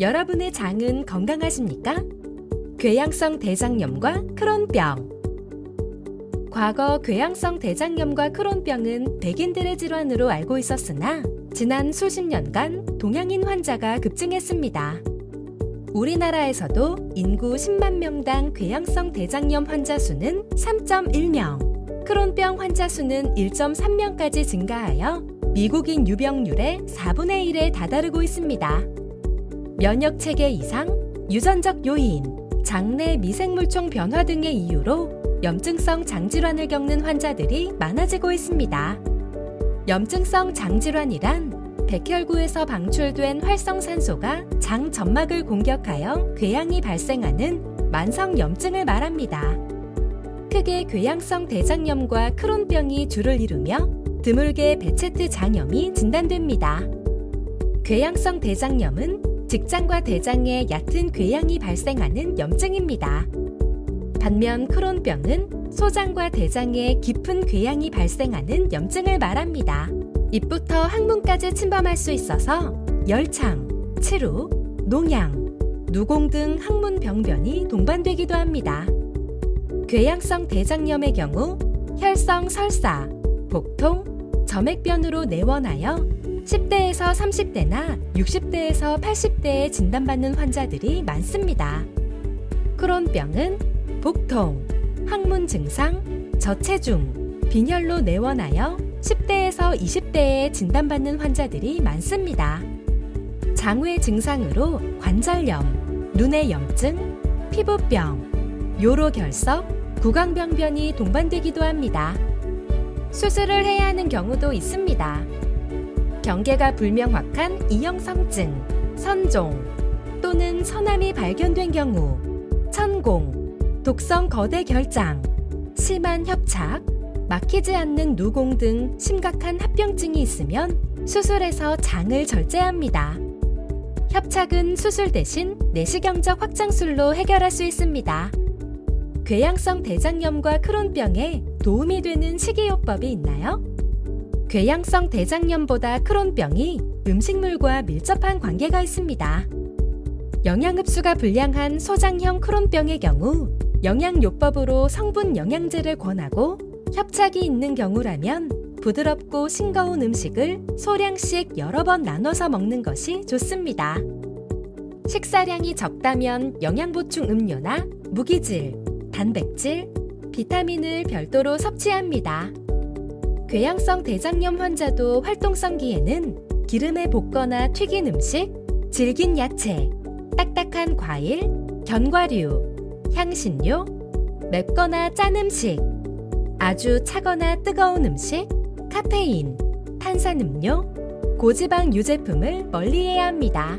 여러분의 장은 건강하십니까? 궤양성 대장염과 크론병. 과거 궤양성 대장염과 크론병은 백인들의 질환으로 알고 있었으나 지난 수십 년간 동양인 환자가 급증했습니다. 우리나라에서도 인구 10만 명당 궤양성 대장염 환자 수는 3.1명, 크론병 환자 수는 1.3명까지 증가하여 미국인 유병률의 4분의 1에 다다르고 있습니다. 면역 체계 이상, 유전적 요인, 장내 미생물총 변화 등의 이유로 염증성 장질환을 겪는 환자들이 많아지고 있습니다. 염증성 장질환이란 백혈구에서 방출된 활성산소가 장 점막을 공격하여 궤양이 발생하는 만성 염증을 말합니다. 크게 궤양성 대장염과 크론병이 주를 이루며 드물게 베체트 장염이 진단됩니다. 궤양성 대장염은 직장과 대장에 얕은 궤양이 발생하는 염증입니다. 반면 크론병은 소장과 대장에 깊은 궤양이 발생하는 염증을 말합니다. 입부터 항문까지 침범할 수 있어서 열창, 치루, 농양, 누공 등 항문 병변이 동반되기도 합니다. 궤양성 대장염의 경우 혈성 설사, 복통, 점액변으로 내원하여 10대에서 30대나 60대에서 80대에 진단받는 환자들이 많습니다. 크론병은 복통, 항문 증상, 저체중, 빈혈로 내원하여 10대에서 20대에 진단받는 환자들이 많습니다. 장외 증상으로 관절염, 눈의 염증, 피부병, 요로결석, 구강병변이 동반되기도 합니다. 수술을 해야 하는 경우도 있습니다. 경계가 불명확한 이형성증, 선종 또는 선암이 발견된 경우, 천공, 독성 거대 결장, 심한 협착, 막히지 않는 누공 등 심각한 합병증이 있으면 수술해서 장을 절제합니다. 협착은 수술 대신 내시경적 확장술로 해결할 수 있습니다. 궤양성 대장염과 크론병에 도움이 되는 식이요법이 있나요? 궤양성 대장염보다 크론병이 음식물과 밀접한 관계가 있습니다. 영양 흡수가 불량한 소장형 크론병의 경우 영양요법으로 성분 영양제를 권하고 협착이 있는 경우라면 부드럽고 싱거운 음식을 소량씩 여러 번 나눠서 먹는 것이 좋습니다. 식사량이 적다면 영양보충 음료나 무기질, 단백질, 비타민을 별도로 섭취합니다. 궤양성 대장염 환자도 활동성기에는 기름에 볶거나 튀긴 음식, 질긴 야채, 딱딱한 과일, 견과류, 향신료, 맵거나 짠 음식, 아주 차거나 뜨거운 음식, 카페인, 탄산음료, 고지방 유제품을 멀리해야 합니다.